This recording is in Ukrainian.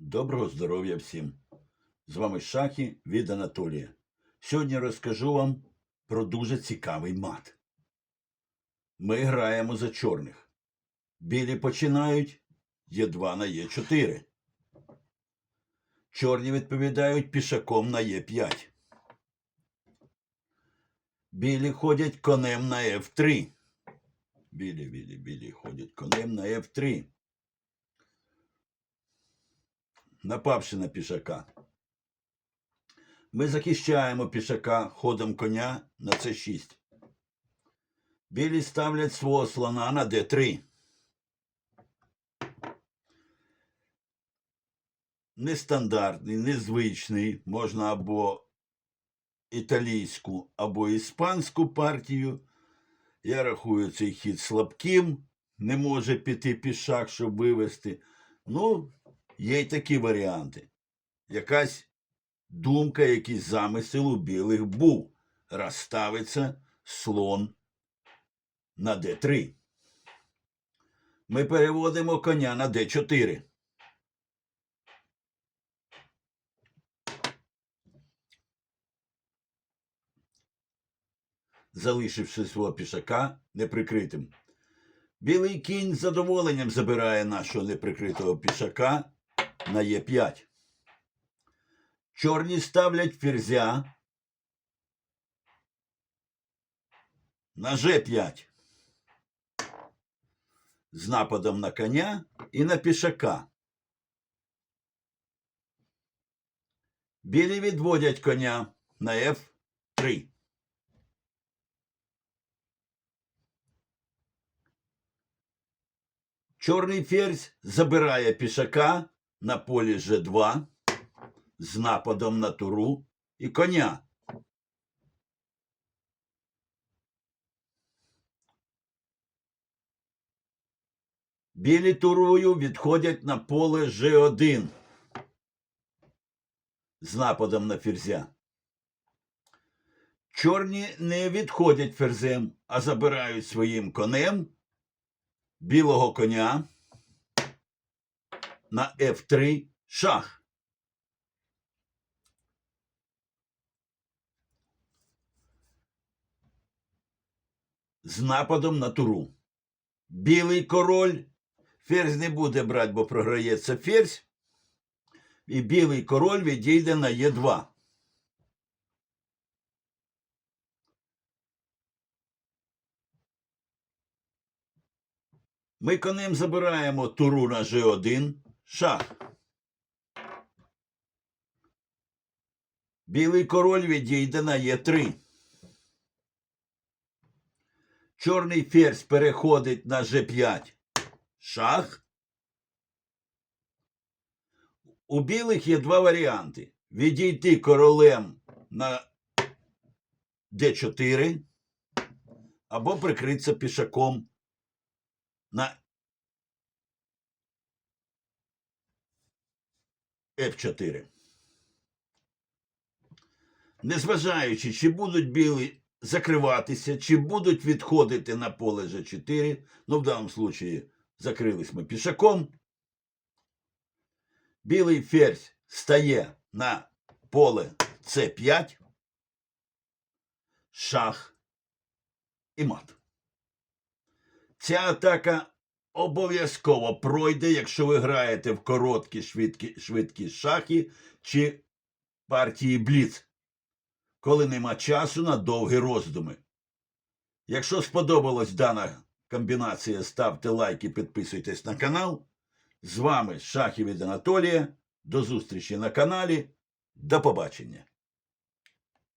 Доброго здоров'я всім! З вами Шахи від Анатолія. Сьогодні розкажу вам про дуже цікавий мат. Ми граємо за чорних. Білі починають Є2 на Є4. Чорні відповідають пішаком на Є5. Білі ходять конем на F3. Білі, білі, білі ходять конем на F3. Напавши на пішака. Ми захищаємо пішака ходом коня на С6. Білі ставлять свого слона на Д3. Нестандартний, незвичний, можна або італійську, або іспанську партію. Я рахую цей хід слабким, не може піти пішак, щоб вивести. Ну, Є й такі варіанти. Якась думка, якийсь замисел у білих був. Раз ставиться слон на Д3. Ми переводимо коня на Д4. Залишивши свого пішака неприкритим. Білий кінь з задоволенням забирає нашого неприкритого пішака на Е5. Чорні ставлять ферзя на Ж5 з нападом на коня і на пішака. Білі відводять коня на F3. Чорний ферзь забирає пішака на полі Ж2 з нападом на туру і коня. Білі турою відходять на поле Ж1 з нападом на ферзя. Чорні не відходять ферзем, а забирають своїм конем білого коня на F3 шах. З нападом на туру. Білий король. Ферзь не буде брати, бо програється ферзь. І білий король відійде на Е2. Ми конем забираємо туру на G1, шах. Білий король відійде на Е3. Чорний ферзь переходить на G5. Шах. У білих є два варіанти. Відійти королем на D4 або прикритися пішаком на F4. Незважаючи, чи будуть білі закриватися, чи будуть відходити на поле G4, ну в даному случаї закрились ми пішаком. Білий ферзь стає на поле С5, шах і мат. Ця атака обов'язково пройде, якщо ви граєте в короткі швидкі, швидкі шахи чи партії Бліц, коли нема часу на довгі роздуми. Якщо сподобалась дана комбінація, ставте лайки, підписуйтесь на канал. З вами Шахи від Анатолія. До зустрічі на каналі. До побачення.